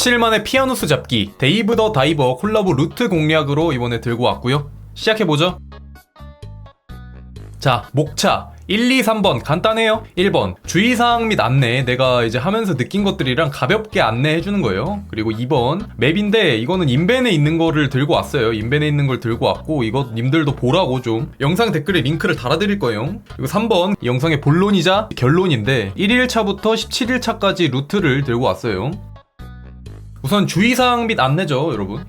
17만의 피아누스 잡기 데이브 더 다이버 콜라보 루트 공략으로 이번에 들고 왔고요. 시작해보죠. 자 목차. 1, 2, 3번. 간단해요. 1번. 주의사항 및 안내. 내가 이제 하면서 느낀 것들이랑 가볍게 안내해 주는 거예요. 그리고 2번. 맵인데 이거는 인벤에 있는 거를 들고 왔어요. 인벤에 있는 걸 들고 왔고 이거 님들도 보라고 좀 영상 댓글에 링크를 달아드릴 거예요. 그리고 3번. 이 영상의 본론이자 결론인데 1일차부터 17일차까지 루트를 들고 왔어요 우선 주의사항 및 안내죠 여러분.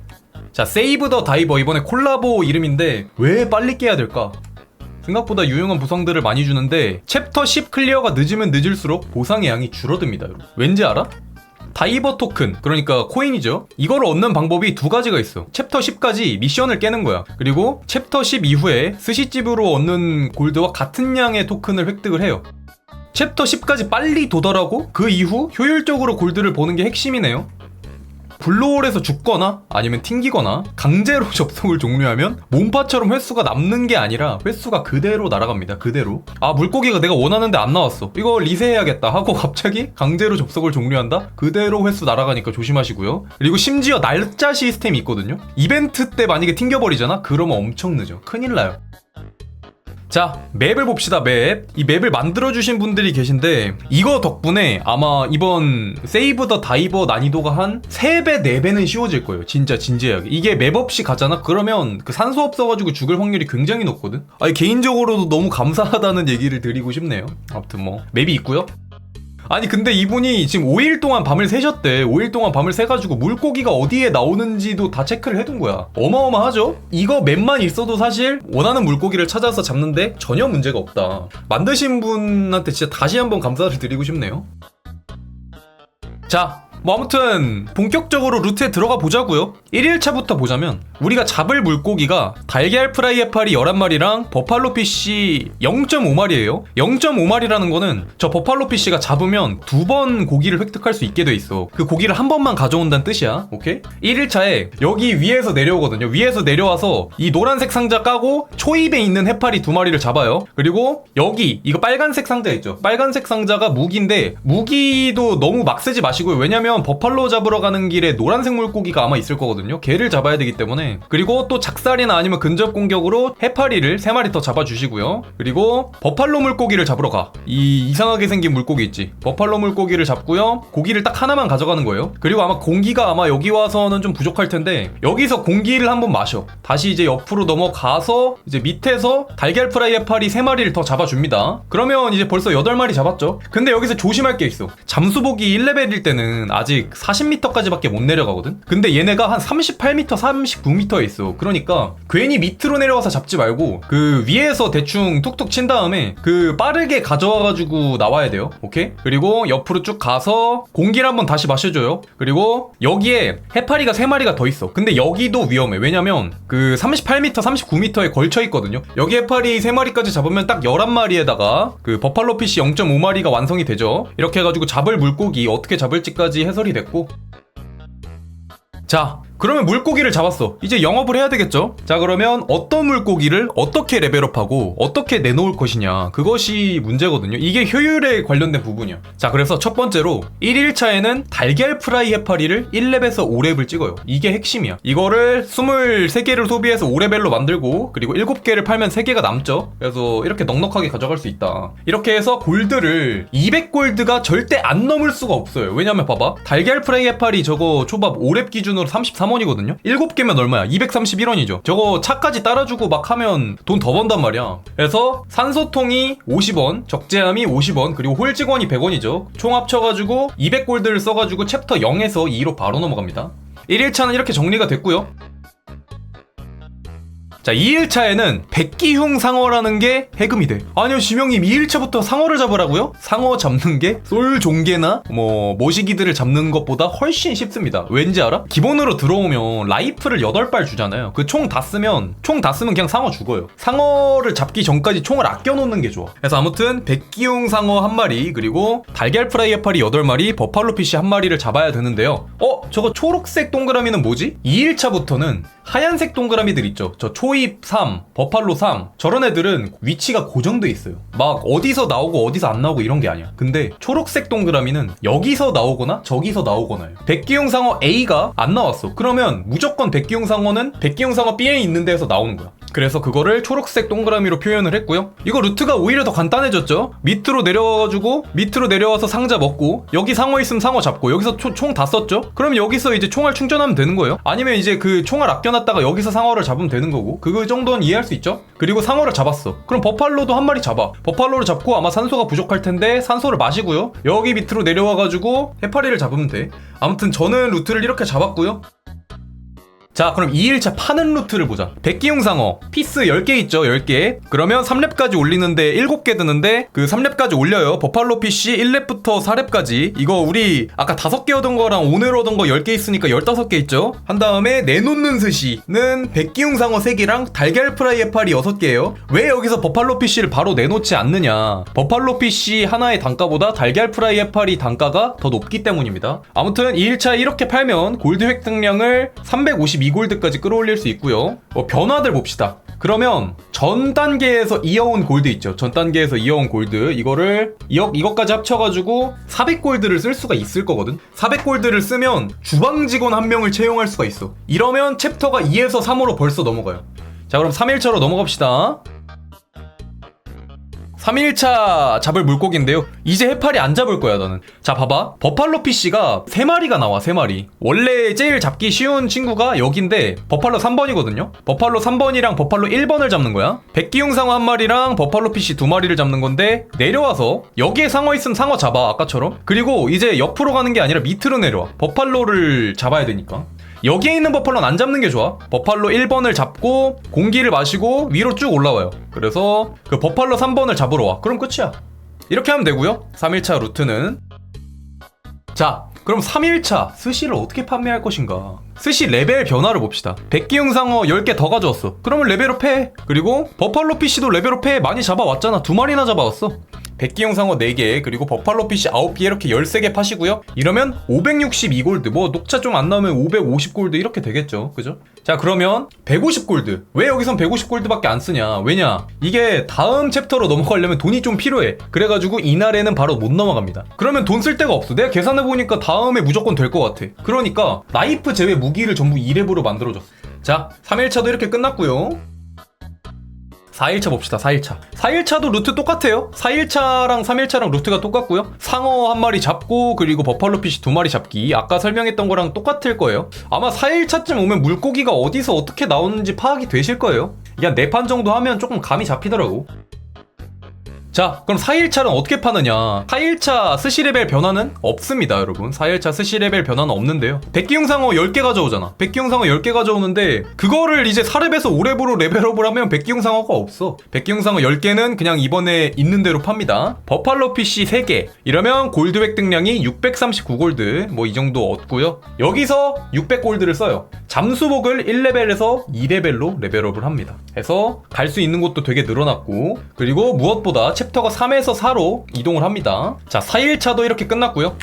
자 세이브 더 다이버 이번에 콜라보 이름인데 왜 빨리 깨야 될까? 생각보다 유용한 보상들을 많이 주는데 챕터 10 클리어가 늦으면 늦을수록 보상의 양이 줄어듭니다 여러분. 왠지 알아? 다이버 토큰 그러니까 코인이죠. 이걸 얻는 방법이 두 가지가 있어. 챕터 10까지 미션을 깨는 거야. 그리고 챕터 10 이후에 스시집으로 얻는 골드와 같은 양의 토큰을 획득을 해요. 챕터 10까지 빨리 도달하고 그 이후 효율적으로 골드를 보는 게 핵심이네요 블루홀에서 죽거나 아니면 튕기거나 강제로 접속을 종료하면 몸파처럼 횟수가 남는 게 아니라 횟수가 그대로 날아갑니다. 그대로. 아 물고기가 내가 원하는데 안 나왔어. 이거 리세해야겠다 하고 갑자기 강제로 접속을 종료한다? 그대로 횟수 날아가니까 조심하시고요. 그리고 심지어 날짜 시스템이 있거든요. 이벤트 때 만약에 튕겨버리잖아? 그러면 엄청 늦어. 큰일 나요. 자, 맵을 봅시다, 맵. 이 맵을 만들어주신 분들이 계신데, 이거 덕분에 아마 이번 세이브 더 다이버 난이도가 한 3배, 4배는 쉬워질 거예요. 진짜 진지하게. 이게 맵 없이 가잖아? 그러면 그 산소 없어가지고 죽을 확률이 굉장히 높거든? 아니, 개인적으로도 너무 감사하다는 얘기를 드리고 싶네요. 아무튼 뭐, 맵이 있고요 아니 근데 이분이 지금 5일 동안 밤을 새셨대. 5일 동안 밤을 새가지고 물고기가 어디에 나오는지도 다 체크를 해둔 거야. 어마어마하죠? 이거 맵만 있어도 사실 원하는 물고기를 찾아서 잡는데 전혀 문제가 없다. 만드신 분한테 진짜 다시 한번 감사를 드리고 싶네요. 자, 뭐 아무튼 본격적으로 루트에 들어가 보자고요. 1일차부터 보자면 우리가 잡을 물고기가 달걀 프라이 해파리 11마리랑 버팔로 피쉬 0.5마리예요. 0.5마리라는 거는 저 버팔로 피쉬가 잡으면 두 번 고기를 획득할 수 있게 돼 있어. 그 고기를 한 번만 가져온다는 뜻이야. 오케이? 1일차에 여기 위에서 내려오거든요. 위에서 내려와서 이 노란색 상자 까고 초입에 있는 해파리 두 마리를 잡아요. 그리고 여기 이거 빨간색 상자 있죠. 빨간색 상자가 무기인데 무기도 너무 막 쓰지 마시고요. 왜냐면 버팔로 잡으러 가는 길에 노란색 물고기가 아마 있을 거거든요. 걔를 잡아야 되기 때문에 그리고 또 작살이나 아니면 근접 공격으로 해파리를 세 마리 더 잡아주시고요. 그리고 버팔로 물고기를 잡으러 가. 이 이상하게 생긴 물고기 있지. 버팔로 물고기를 잡고요. 고기를 딱 하나만 가져가는 거예요. 그리고 아마 공기가 아마 여기 와서는 좀 부족할 텐데 여기서 공기를 한번 마셔. 다시 이제 옆으로 넘어가서 이제 밑에서 달걀 프라이 해파리 세 마리를 더 잡아줍니다. 그러면 이제 벌써 8마리 잡았죠. 근데 여기서 조심할 게 있어. 잠수복이 1레벨일 때는 아직 40m까지밖에 못 내려가거든? 근데 얘네가 한 38m, 39m에 있어. 그러니까 괜히 밑으로 내려와서 잡지 말고 그 위에서 대충 툭툭 친 다음에 그 빠르게 가져와가지고 나와야 돼요. 오케이? 그리고 옆으로 쭉 가서 공기를 한번 다시 마셔줘요. 그리고 여기에 해파리가 3마리가 더 있어. 근데 여기도 위험해. 왜냐면 그 38m, 39m에 걸쳐 있거든요. 여기 해파리 3마리까지 잡으면 딱 11마리에다가 그 버팔로 피쉬 0.5마리가 완성이 되죠. 이렇게 해가지고 잡을 물고기 어떻게 잡을지까지 해설이 됐고. 자 그러면 물고기를 잡았어. 이제 영업을 해야 되겠죠? 자, 그러면 어떤 물고기를 어떻게 레벨업하고 어떻게 내놓을 것이냐. 그것이 문제거든요. 이게 효율에 관련된 부분이야. 자, 그래서 첫 번째로 1일차에는 달걀 프라이 해파리를 1렙에서 5렙을 찍어요. 이게 핵심이야. 이거를 23개를 소비해서 5레벨로 만들고 그리고 7개를 팔면 3개가 남죠. 그래서 이렇게 넉넉하게 가져갈 수 있다. 이렇게 해서 골드를 200골드가 절대 안 넘을 수가 없어요. 왜냐면 봐봐. 달걀 프라이 해파리 저거 초밥 5렙 기준으로 33 3원이거든요? 7개면 얼마야? 231원이죠. 저거 차까지 따라주고 막 하면 돈 더 번단 말이야. 그래서 산소통이 50원, 적재함이 50원, 그리고 홀직원이 100원이죠. 총 합쳐가지고 200골드를 써가지고 챕터 0에서 2로 바로 넘어갑니다. 1일차는 이렇게 정리가 됐고요. 자, 2일차에는 백기흉 상어라는 게 해금이 돼. 아니요, 지명님 2일차부터 상어를 잡으라고요? 상어 잡는 게 솔종개나 뭐 모시기들을 잡는 것보다 훨씬 쉽습니다. 왠지 알아? 기본으로 들어오면 라이프를 8발 주잖아요. 그 총 다 쓰면 총 다 쓰면 그냥 상어 죽어요. 상어를 잡기 전까지 총을 아껴 놓는 게 좋아. 그래서 아무튼 백기흉 상어 한 마리 그리고 달걀 프라이 해파리 8마리, 버팔로 피쉬 한 마리를 잡아야 되는데요. 어, 저거 초록색 동그라미는 뭐지? 2일차부터는 하얀색 동그라미들 있죠. 저 초 초입 3, 버팔로 3 저런 애들은 위치가 고정돼 있어요. 막 어디서 나오고 어디서 안 나오고 이런 게 아니야. 근데 초록색 동그라미는 여기서 나오거나 저기서 나오거나요. 백기용 상어 A가 안 나왔어. 그러면 무조건 백기용 상어는 백기용 상어 B에 있는 데에서 나오는 거야. 그래서 그거를 초록색 동그라미로 표현을 했고요. 이거 루트가 오히려 더 간단해졌죠. 밑으로 내려와가지고 밑으로 내려와서 상자 먹고 여기 상어 있으면 상어 잡고 여기서 총 다 썼죠. 그럼 여기서 이제 총알 충전하면 되는 거예요. 아니면 이제 그 총알 아껴놨다가 여기서 상어를 잡으면 되는 거고 그 정도는 이해할 수 있죠. 그리고 상어를 잡았어. 그럼 버팔로도 한 마리 잡아. 버팔로를 잡고 아마 산소가 부족할 텐데 산소를 마시고요. 여기 밑으로 내려와가지고 해파리를 잡으면 돼. 아무튼 저는 루트를 이렇게 잡았고요. 자 그럼 2일차 파는 루트를 보자. 백기용 상어. 피스 10개 있죠 10개. 그러면 3렙까지 올리는데 7개 드는데 그 3렙까지 올려요. 버팔로 PC 1렙부터 4렙까지. 이거 우리 아까 5개 얻은 거랑 오늘 얻은 거 10개 있으니까 15개 있죠? 한 다음에 내놓는 스시는 백기용 상어 3개랑 달걀 프라이 해파리 6개예요. 왜 여기서 버팔로 PC를 바로 내놓지 않느냐? 버팔로 PC 하나의 단가보다 달걀 프라이 해파리 단가가 더 높기 때문입니다. 아무튼 2일차 이렇게 팔면 골드 획득량을 350 2골드까지 끌어올릴 수 있고요. 뭐 변화들 봅시다. 그러면 전 단계에서 이어온 골드 있죠. 전 단계에서 이어온 골드 이거를 이어, 이것까지 합쳐가지고 400골드를 쓸 수가 있을 거거든. 400골드를 쓰면 주방 직원 한 명을 채용할 수가 있어. 이러면 챕터가 2에서 3으로 벌써 넘어가요. 자 그럼 3일차로 넘어갑시다. 3일차 잡을 물고기인데요. 이제 해파리 안 잡을 거야, 나는. 자, 봐봐. 버팔로 PC가 3마리가 나와, 3마리. 원래 제일 잡기 쉬운 친구가 여긴데, 버팔로 3번이거든요? 버팔로 3번이랑 버팔로 1번을 잡는 거야. 백기용 상어 한 마리랑 버팔로 PC 두 마리를 잡는 건데, 내려와서, 여기에 상어 있으면 상어 잡아, 아까처럼. 그리고 이제 옆으로 가는 게 아니라 밑으로 내려와. 버팔로를 잡아야 되니까. 여기에 있는 버팔로는 안 잡는 게 좋아. 버팔로 1번을 잡고 공기를 마시고 위로 쭉 올라와요. 그래서 그 버팔로 3번을 잡으러 와. 그럼 끝이야. 이렇게 하면 되고요. 3일차 루트는 자, 그럼 3일차 스시를 어떻게 판매할 것인가? 스시 레벨 변화를 봅시다. 백기용 상어 10개 더 가져왔어. 그러면 레벨업 해. 그리고 버팔로 PC도 레벨업 해. 많이 잡아왔잖아. 두 마리나 잡아왔어. 백기용 상어 4개, 그리고 버팔로 PC 9개 이렇게 13개 파시고요. 이러면 562골드, 뭐 녹차 좀 안 나오면 550골드 이렇게 되겠죠. 그죠? 자, 그러면 150골드. 왜 여기선 150골드밖에 안 쓰냐? 왜냐? 이게 다음 챕터로 넘어가려면 돈이 좀 필요해. 그래가지고 이날에는 바로 못 넘어갑니다. 그러면 돈 쓸 데가 없어. 내가 계산해보니까 다음에 무조건 될 것 같아. 그러니까 라이프 제외 무기를 전부 2렙으로 만들어줬어. 자, 3일차도 이렇게 끝났고요. 4일차 봅시다, 4일차. 4일차도 루트 똑같아요. 4일차랑 3일차랑 루트가 똑같고요. 상어 한 마리 잡고, 그리고 버팔로 피시 두 마리 잡기. 아까 설명했던 거랑 똑같을 거예요. 아마 4일차쯤 오면 물고기가 어디서 어떻게 나오는지 파악이 되실 거예요. 그냥 4판 정도 하면 조금 감이 잡히더라고. 자, 그럼 4일차는 어떻게 파느냐? 4일차 스시 레벨 변화는 없습니다, 여러분. 4일차 스시 레벨 변화는 없는데요. 백기용 상어 10개 가져오잖아. 백기용 상어 10개 가져오는데, 그거를 이제 4렙에서 5렙으로 레벨업을 하면 백기용 상어가 없어. 백기용 상어 10개는 그냥 이번에 있는 대로 팝니다. 버팔로 PC 3개. 이러면 골드 획득량이 639골드. 뭐 이 정도 얻고요. 여기서 600골드를 써요. 잠수복을 1레벨에서 2레벨로 레벨업을 합니다. 해서 갈 수 있는 곳도 되게 늘어났고, 그리고 무엇보다 챕터가 3에서 4로 이동을 합니다. 자, 4일차도 이렇게 끝났고요.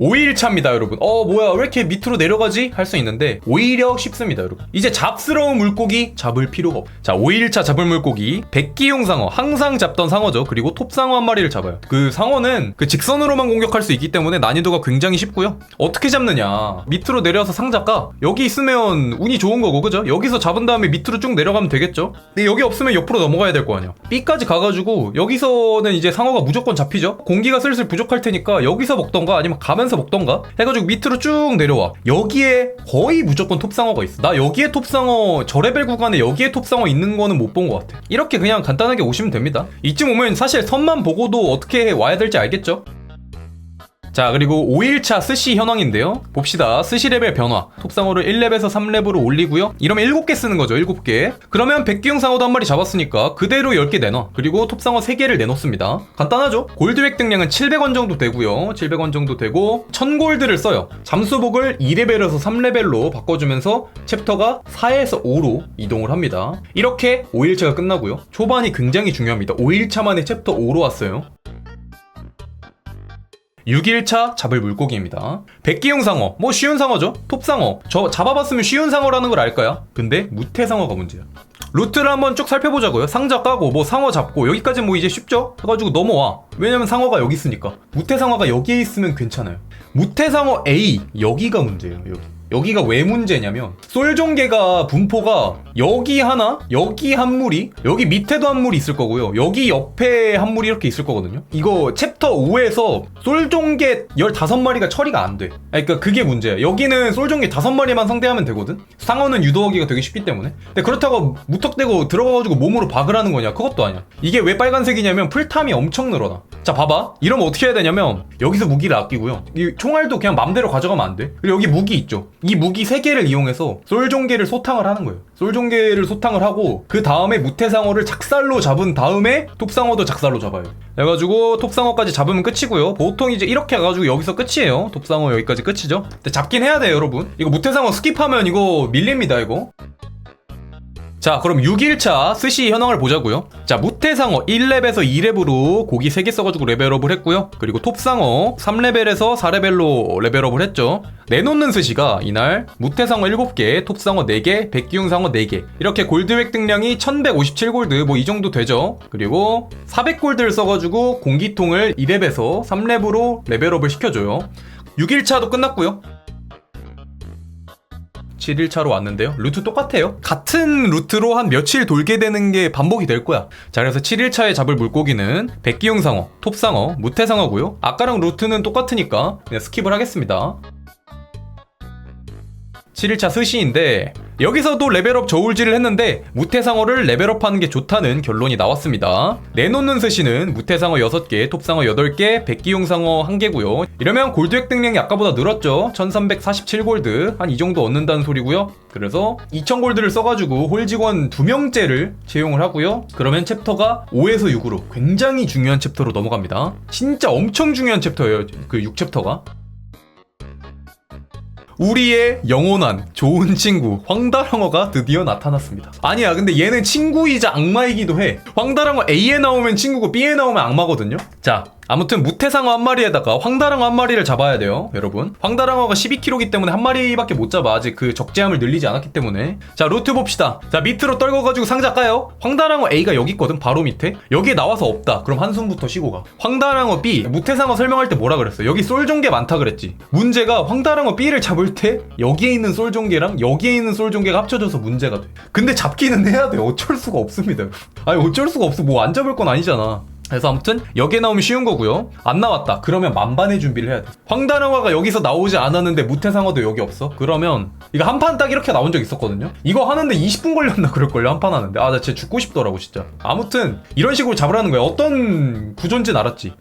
5일 차입니다, 여러분. 어, 뭐야, 왜 이렇게 밑으로 내려가지? 할 수 있는데, 오히려 쉽습니다, 여러분. 이제 잡스러운 물고기 잡을 필요가 없. 자, 5일 차 잡을 물고기, 백기용 상어. 항상 잡던 상어죠. 그리고 톱상어 한 마리를 잡아요. 그 상어는 그 직선으로만 공격할 수 있기 때문에 난이도가 굉장히 쉽고요. 어떻게 잡느냐. 밑으로 내려서 상자 까. 여기 있으면 운이 좋은 거고, 그죠? 여기서 잡은 다음에 밑으로 쭉 내려가면 되겠죠? 근데 여기 없으면 옆으로 넘어가야 될 거 아니야. B까지 가가지고, 여기서는 이제 상어가 무조건 잡히죠? 공기가 슬슬 부족할 테니까, 여기서 먹던가 아니면 가면 서 먹던가? 해가지고 밑으로 쭉 내려와. 여기에 거의 무조건 톱상어가 있어. 나 여기에 톱상어 저 레벨 구간에 여기에 톱상어 있는 거는 못 본 것 같아. 이렇게 그냥 간단하게 오시면 됩니다. 이쯤 오면 사실 선만 보고도 어떻게 와야 될지 알겠죠? 자 그리고 5일차 스시 현황인데요. 봅시다. 스시 레벨 변화. 톱상어를 1렙에서 3렙으로 올리고요. 이러면 7개 쓰는 거죠 7개. 그러면 백기용 상어도 한 마리 잡았으니까 그대로 10개 내놔. 그리고 톱상어 3개를 내놓습니다. 간단하죠? 골드 획득량은 700원 정도 되고요. 700원 정도 되고 1000골드를 써요. 잠수복을 2레벨에서 3레벨로 바꿔주면서 챕터가 4에서 5로 이동을 합니다. 이렇게 5일차가 끝나고요. 초반이 굉장히 중요합니다. 5일차 만에 챕터 5로 왔어요 6일차 잡을 물고기입니다. 백기용 상어, 뭐 쉬운 상어죠? 톱상어. 저 잡아봤으면 쉬운 상어라는 걸 알까요? 근데 무태상어가 문제야. 루트를 한번 쭉 살펴보자고요. 상자 까고 뭐 상어 잡고 여기까지 뭐 이제 쉽죠? 해가지고 넘어와. 왜냐면 상어가 여기 있으니까. 무태상어가 여기에 있으면 괜찮아요. 무태상어 A 여기가 문제예요. 여기. 여기가 왜 문제냐면 솔종개가 분포가 여기 하나, 여기 한 무리, 여기 밑에도 한 무리 있을 거고요. 여기 옆에 한 무리 이렇게 있을 거거든요. 이거 챕터 5에서 솔종개 15마리가 처리가 안 돼. 그러니까 그게 문제야. 여기는 솔종개 5마리만 상대하면 되거든. 상어는 유도하기가 되게 쉽기 때문에. 근데 그렇다고 무턱대고 들어가가지고 몸으로 박을 하는 거냐? 그것도 아니야. 이게 왜 빨간색이냐면 풀탐이 엄청 늘어나. 자, 봐봐. 이러면 어떻게 해야 되냐면 여기서 무기를 아끼고요. 이 총알도 그냥 맘대로 가져가면 안 돼. 그리고 여기 무기 있죠. 이 무기 3개를 이용해서 솔종개를 소탕을 하는 거예요. 솔종개를 소탕을 하고 그 다음에 무태상어를 작살로 잡은 다음에 톱상어도 작살로 잡아요. 그래가지고 톱상어까지 잡으면 끝이고요. 보통 이제 이렇게 해가지고 여기서 끝이에요. 톱상어 여기까지 끝이죠. 근데 잡긴 해야 돼요, 여러분. 이거 무태상어 스킵하면 이거 밀립니다, 이거. 자 그럼 6일차 스시 현황을 보자고요. 자 무태상어 1렙에서 2렙으로 고기 3개 써가지고 레벨업을 했고요. 그리고 톱상어 3레벨에서 4레벨로 레벨업을 했죠. 내놓는 스시가 이날 무태상어 7개 톱상어 4개 백기용상어 4개. 이렇게 골드 획득량이 1157골드 뭐 이 정도 되죠. 그리고 400골드를 써가지고 공기통을 2렙에서 3렙으로 레벨업을 시켜줘요. 6일차도 끝났고요 7일차로 왔는데요. 루트 똑같아요. 같은 루트로 한 며칠 돌게 되는 게 반복이 될 거야. 자, 그래서 7일차에 잡을 물고기는 백기용 상어, 톱상어, 무태상어고요. 아까랑 루트는 똑같으니까 그냥 스킵을 하겠습니다. 7일차 스시인데 여기서도 레벨업 저울질을 했는데 무태상어를 레벨업하는 게 좋다는 결론이 나왔습니다. 내놓는 스시는 무태상어 6개, 톱상어 8개, 백기용상어 1개고요. 이러면 골드 획득량이 아까보다 늘었죠. 1347골드 한 이 정도 얻는다는 소리고요. 그래서 2000골드를 써가지고 홀직원 2명째를 채용을 하고요. 그러면 챕터가 5에서 6으로 굉장히 중요한 챕터로 넘어갑니다. 진짜 엄청 중요한 챕터예요. 그 6챕터가. 우리의 영원한 좋은 친구 황다랑어가 드디어 나타났습니다. 아니야, 근데 얘는 친구이자 악마이기도 해. 황다랑어 A에 나오면 친구고 B에 나오면 악마거든요. 자, 아무튼 무태상어 한 마리에다가 황다랑어 한 마리를 잡아야 돼요, 여러분. 황다랑어가 12kg이기 때문에 한 마리밖에 못 잡아. 아직 그 적재함을 늘리지 않았기 때문에. 자, 루트 봅시다. 자, 밑으로 떨궈가지고 상자 까요. 황다랑어 A가 여기 있거든, 바로 밑에. 여기에 나와서 없다. 그럼 한숨부터 쉬고 가. 황다랑어 B, 무태상어 설명할 때 뭐라 그랬어? 여기 솔종개 많다 그랬지. 문제가 황다랑어 B를 잡을 때 여기에 있는 솔종개랑 여기에 있는 솔종개가 합쳐져서 문제가 돼. 근데 잡기는 해야 돼. 어쩔 수가 없습니다. 아니, 어쩔 수가 없어. 뭐 안 잡을 건 아니잖아. 그래서 아무튼 여기에 나오면 쉬운 거고요. 안 나왔다. 그러면 만반의 준비를 해야 돼. 황다랑화가 여기서 나오지 않았는데 무태상어도 여기 없어? 그러면 이거 한 판 딱 이렇게 나온 적 있었거든요. 이거 하는데 20분 걸렸나 그럴걸요. 한 판 하는데. 아, 나 진짜 죽고 싶더라고 진짜. 아무튼 이런 식으로 잡으라는 거야. 어떤 구조인지 알았지.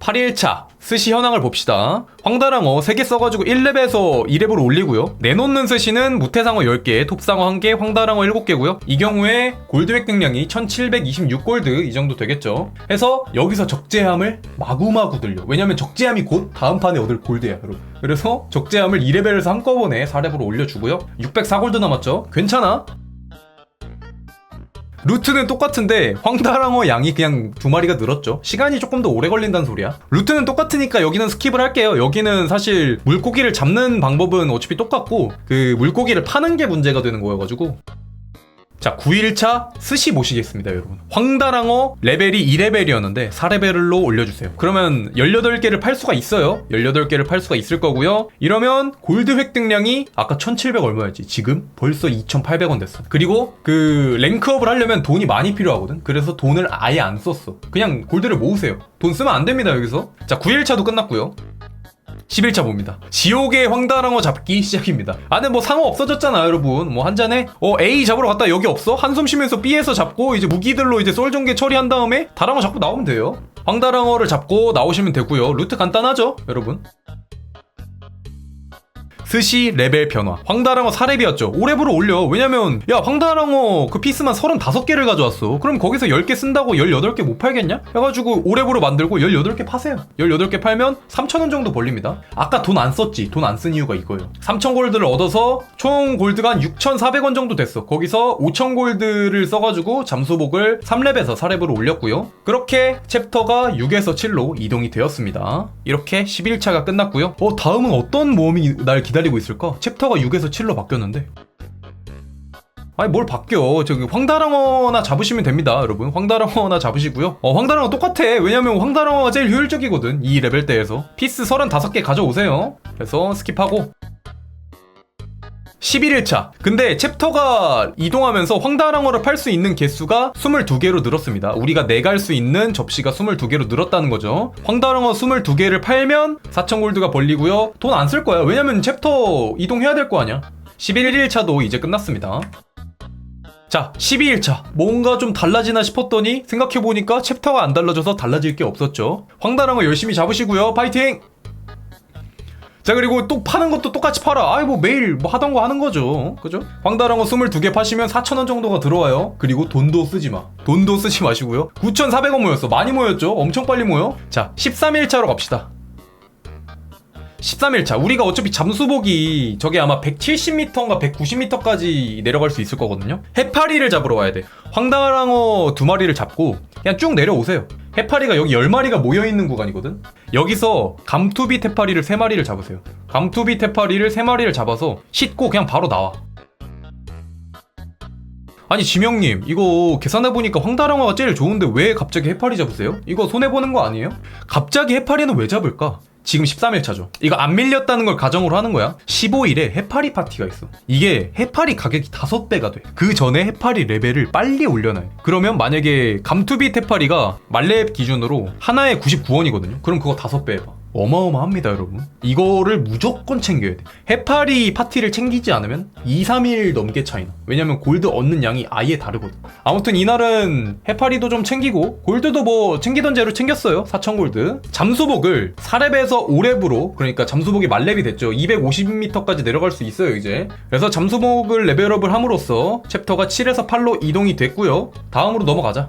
8일차 스시 현황을 봅시다. 황다랑어 3개 써가지고 1렙에서 2렙으로 올리고요. 내놓는 스시는 무태상어 10개, 톱상어 1개, 황다랑어 7개고요. 이 경우에 골드 획득량이 1726골드 이 정도 되겠죠. 해서 여기서 적재함을 마구마구 들려. 왜냐면 적재함이 곧 다음 판에 얻을 골드야, 여러분. 그래서 적재함을 2레벨에서 한꺼번에 4렙으로 올려주고요. 604골드 남았죠? 괜찮아? 루트는 똑같은데 황다랑어 양이 그냥 두 마리가 늘었죠. 시간이 조금 더 오래 걸린다는 소리야. 루트는 똑같으니까 여기는 스킵을 할게요. 여기는 사실 물고기를 잡는 방법은 어차피 똑같고 그 물고기를 파는 게 문제가 되는 거여가지고 자 9일차 스시 모시겠습니다 여러분. 황다랑어 레벨이 2레벨이었는데 4레벨로 올려주세요. 그러면 18개를 팔 수가 있어요. 18개를 팔 수가 있을 거고요. 이러면 골드 획득량이 아까 1700 얼마였지? 지금 벌써 2800원 됐어. 그리고 그 랭크업을 하려면 돈이 많이 필요하거든. 그래서 돈을 아예 안 썼어. 그냥 골드를 모으세요. 돈 쓰면 안 됩니다 여기서. 자 9일차도 끝났고요 11차 봅니다. 지옥의 황다랑어 잡기 시작입니다. 안에 뭐 상어 없어졌잖아, 여러분. 뭐 한 잔에 어 A 잡으러 갔다 여기 없어? 한숨 쉬면서 B에서 잡고 이제 무기들로 이제 썰종개 처리한 다음에 다랑어 잡고 나오면 돼요. 황다랑어를 잡고 나오시면 되고요. 루트 간단하죠, 여러분. 스시 레벨 변화. 황다랑어 4렙이었죠. 5렙으로 올려. 왜냐면 야 황다랑어 그 피스만 35개를 가져왔어. 그럼 거기서 10개 쓴다고 18개 못 팔겠냐? 해가지고 5렙으로 만들고 18개 파세요. 18개 팔면 3,000원 정도 벌립니다. 아까 돈 안 썼지. 돈 안 쓴 이유가 이거예요. 3,000 골드를 얻어서 총 골드가 한 6,400원 정도 됐어. 거기서 5,000 골드를 써가지고 잠수복을 3렙에서 4렙으로 올렸고요. 그렇게 챕터가 6에서 7로 이동이 되었습니다. 이렇게 11차가 끝났고요. 어, 다음은 어떤 모험이 날 기다리고 있을까? 챕터가 6에서 7로 바뀌었는데. 아니 뭘 바뀌어? 저기 황다랑어나 잡으시면 됩니다 여러분. 황다랑어나 잡으시고요. 어 황다랑어 똑같아. 왜냐면 황다랑어가 제일 효율적이거든 이 레벨 때에서. 피스 35개 가져오세요. 그래서 스킵하고 11일차. 근데 챕터가 이동하면서 황다랑어를 팔 수 있는 개수가 22개로 늘었습니다. 우리가 내갈 수 있는 접시가 22개로 늘었다는 거죠. 황다랑어 22개를 팔면 4,000골드가 벌리고요. 돈 안 쓸 거야. 왜냐면 챕터 이동해야 될 거 아니야. 11일차도 이제 끝났습니다. 자, 12일차. 뭔가 좀 달라지나 싶었더니 생각해보니까 챕터가 안 달라져서 달라질 게 없었죠. 황다랑어 열심히 잡으시고요. 파이팅! 자 그리고 또 파는 것도 똑같이 팔아. 아이 뭐 매일 뭐 하던 거 하는 거죠. 그죠? 황다랑어 22개 파시면 4,000원 정도가 들어와요. 그리고 돈도 쓰지 마. 돈도 쓰지 마시고요. 9,400원 모였어. 많이 모였죠? 엄청 빨리 모여? 자 13일차로 갑시다 13일차. 우리가 어차피 잠수복이 저게 아마 170m인가 190m까지 내려갈 수 있을 거거든요. 해파리를 잡으러 와야 돼. 황다랑어 두 마리를 잡고 그냥 쭉 내려오세요. 해파리가 여기 10마리가 모여있는 구간이거든. 여기서 감투비 해파리를 3마리를 잡으세요. 감투비 해파리를 3마리를 잡아서 씻고 그냥 바로 나와. 아니 지명님 이거 계산해보니까 황다랑어가 제일 좋은데 왜 갑자기 해파리 잡으세요? 이거 손해보는 거 아니에요? 갑자기 해파리는 왜 잡을까? 지금 13일 차죠. 이거 안 밀렸다는 걸 가정으로 하는 거야. 15일에 해파리 파티가 있어. 이게 해파리 가격이 5배가 돼. 그 전에 해파리 레벨을 빨리 올려놔요. 그러면 만약에 감투비 해파리가 말렙 기준으로 하나에 99원이거든요. 그럼 그거 5배 해봐. 어마어마합니다, 여러분. 이거를 무조건 챙겨야 돼. 해파리 파티를 챙기지 않으면 2, 3일 넘게 차이나. 왜냐면 골드 얻는 양이 아예 다르거든. 아무튼 이날은 해파리도 좀 챙기고 골드도 뭐 챙기던 대로 챙겼어요. 4,000 골드. 잠수복을 4렙에서 5렙으로 그러니까 잠수복이 만렙이 됐죠. 250m까지 내려갈 수 있어요, 이제. 그래서 잠수복을 레벨업을 함으로써 챕터가 7에서 8로 이동이 됐고요. 다음으로 넘어가자.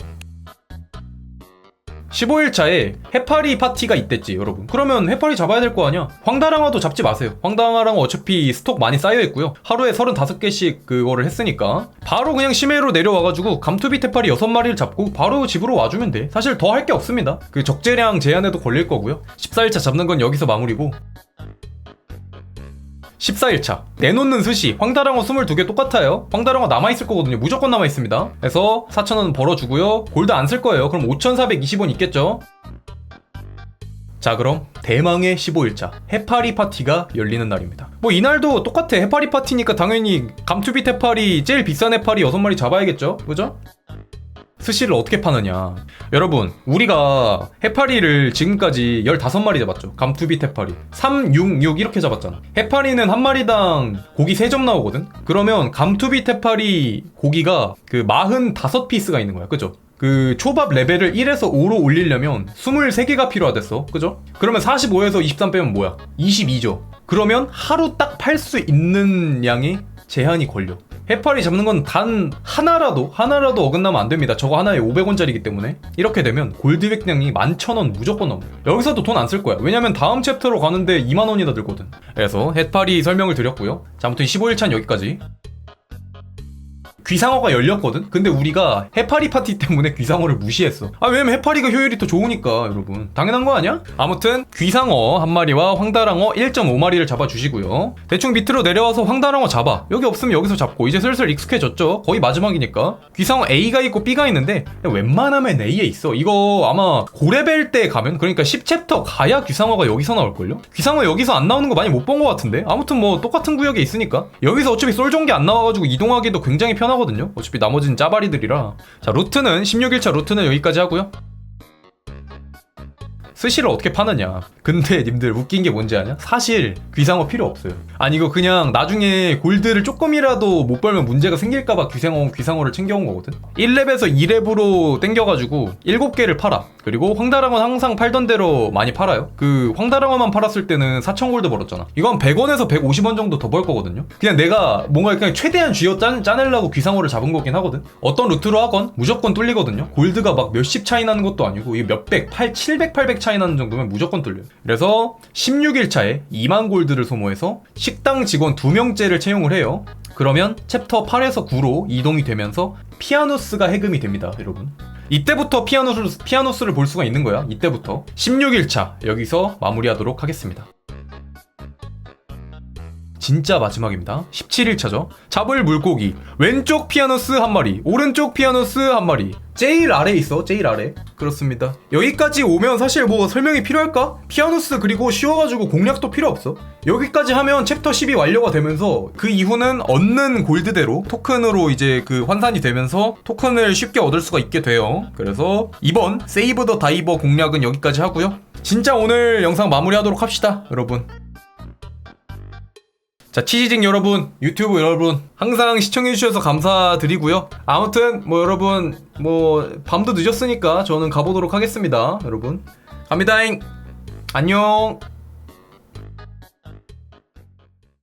15일차에 해파리 파티가 있댔지 여러분. 그러면 해파리 잡아야 될 거 아니야? 황다랑어도 잡지 마세요. 황다랑어 어차피 스톡 많이 쌓여있고요. 하루에 35개씩 그거를 했으니까. 바로 그냥 심해로 내려와가지고 감투비 해파리 6마리를 잡고 바로 집으로 와주면 돼. 사실 더 할 게 없습니다. 그 적재량 제한에도 걸릴 거고요. 14일차 잡는 건 여기서 마무리고 14일차. 내놓는 스시. 황다랑어 22개 똑같아요. 황다랑어 남아있을 거거든요. 무조건 남아있습니다. 그래서 4,000원 벌어주고요. 골드 안 쓸 거예요. 그럼 5,420원 있겠죠? 자 그럼 대망의 15일차. 해파리 파티가 열리는 날입니다. 뭐 이날도 똑같아. 해파리 파티니까 당연히 감투빗 해파리 제일 비싼 해파리 6마리 잡아야겠죠? 그죠? 스시를 어떻게 파느냐. 여러분 우리가 해파리를 지금까지 15마리 잡았죠. 감투빗 해파리. 3, 6, 6 이렇게 잡았잖아. 해파리는 한 마리당 고기 3점 나오거든? 그러면 감투빗 해파리 고기가 그 45피스가 있는 거야. 그죠? 그 초밥 레벨을 1에서 5로 올리려면 23개가 필요하댔어. 그죠? 그러면 45에서 23 빼면 뭐야? 22죠. 그러면 하루 딱 팔 수 있는 양이 제한이 걸려 해파리 잡는 건 단 하나라도 하나라도 어긋나면 안 됩니다. 저거 하나에 500원짜리기 때문에 이렇게 되면 골드 백량이 11,000원 무조건 넘어요. 여기서도 돈 안 쓸 거야. 왜냐면 다음 챕터로 가는데 2만 원이나 들거든. 그래서 해파리 설명을 드렸고요. 자, 아무튼 15일차는 여기까지. 귀상어가 열렸거든? 근데 우리가 해파리 파티 때문에 귀상어를 무시했어. 아, 왜냐면 해파리가 효율이 더 좋으니까, 여러분. 당연한 거 아니야? 아무튼, 귀상어 한 마리와 황다랑어 1.5마리를 잡아주시고요. 대충 밑으로 내려와서 황다랑어 잡아. 여기 없으면 여기서 잡고, 이제 슬슬 익숙해졌죠? 거의 마지막이니까. 귀상어 A가 있고 B가 있는데, 웬만하면 A에 있어. 이거 아마 고레벨 때 가면, 그러니까 10챕터 가야 귀상어가 여기서 나올걸요? 귀상어 여기서 안 나오는 거 많이 못 본 것 같은데? 아무튼 뭐, 똑같은 구역에 있으니까. 여기서 어차피 솔종기 안 나와가지고 이동하기도 굉장히 편하 거든요. 어차피 나머지는 짜바리들이라. 자, 루트는 16일차 루트는 여기까지 하고요. 스시를 어떻게 파느냐. 근데 님들 웃긴 게 뭔지 아냐? 사실 귀상어 필요 없어요. 아니 이거 그냥 나중에 골드를 조금이라도 못 벌면 문제가 생길까봐 귀상어 귀상어를 챙겨온 거거든. 1렙에서 2렙으로 땡겨가지고 7개를 팔아. 그 그리고 황다랑어는 항상 팔던 대로 많이 팔아요. 그 황다랑어만 팔았을 때는 4,000골드 벌었잖아. 이건 100원에서 150원 정도 더 벌 거거든요. 그냥 내가 뭔가 그냥 최대한 쥐어 짜, 짜내려고 귀상어를 잡은 거긴 하거든. 어떤 루트로 하건 무조건 뚫리거든요. 골드가 막 몇십 차이 나는 것도 아니고 이 몇백, 8, 700, 800 차이 나는 정도면 무조건 뚫려요. 그래서 16일 차에 2만 골드를 소모해서 식당 직원 2명째를 채용을 해요. 그러면 챕터 8에서 9로 이동이 되면서 피아누스가 해금이 됩니다, 여러분. 이때부터 피아누스, 피아누스를 볼 수가 있는 거야. 이때부터. 16일차 여기서 마무리하도록 하겠습니다. 진짜 마지막입니다. 17일차죠. 잡을 물고기. 왼쪽 피아노스 한 마리, 오른쪽 피아노스 한 마리. 제일 아래 있어, 제일 아래. 그렇습니다. 여기까지 오면 사실 뭐 설명이 필요할까? 피아노스 그리고 쉬워가지고 공략도 필요 없어. 여기까지 하면 챕터 10이 완료가 되면서 그 이후는 얻는 골드대로 토큰으로 이제 그 환산이 되면서 토큰을 쉽게 얻을 수가 있게 돼요. 그래서 이번 세이브 더 다이버 공략은 여기까지 하고요. 진짜 오늘 영상 마무리하도록 합시다, 여러분. 자, 치즈직 여러분, 유튜브 여러분, 항상 시청해주셔서 감사드리고요. 아무튼, 뭐, 여러분, 뭐, 밤도 늦었으니까 저는 가보도록 하겠습니다. 여러분. 갑니다잉! 안녕!